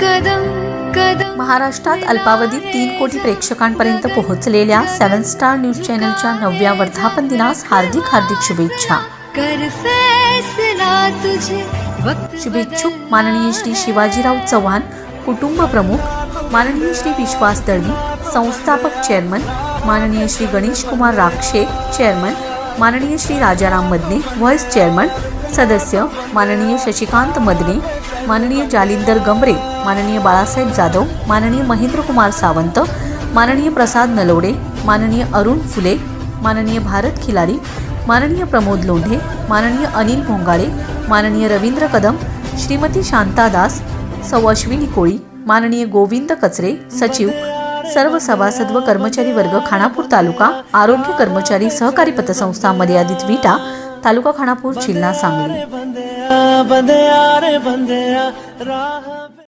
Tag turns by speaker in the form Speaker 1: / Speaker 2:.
Speaker 1: कदम कदम
Speaker 2: महाराष्ट्रात अल्पावधीत तीन कोटी प्रेक्षकांपर्यंत पोहोचलेल्या सेवन स्टार न्यूज चॅनलच्या नवव्या वर्धापन दिनास हार्दिक हार्दिक शुभेच्छा.
Speaker 1: कर फैसला तुझे वक्त
Speaker 2: शुभेच्छुक माननीय श्री शिवाजीराव चव्हाण कुटुंब प्रमुख माननीय श्री विश्वास दळवी संस्थापक चेअरमन माननीय श्री गणेश कुमार राक्षे चेअरमन माननीय श्री राजाराम मदने व्हाईस चेअरमन सदस्य माननीय शशिकांत मदने माननीय जालिंदर गमरे माननीय बाळासाहेब जाधव माननीय महेंद्रकुमार सावंत माननीय प्रसाद नलवडे माननीय अरुण फुले माननीय भारत खिलारी माननीय प्रमोद लोंढे माननीय अनिल भोंगाळे माननीय रवींद्र कदम श्रीमती शांता दास सौ अश्विनी कोळी माननीय गोविंद कचरे सचिव सर्व सभासद व कर्मचारी वर्ग खानापूर तालुका आरोग्य कर्मचारी सहकारी पतसंस्था मर्यादित विटा तालुका खानापूर जिल्हा सांगली.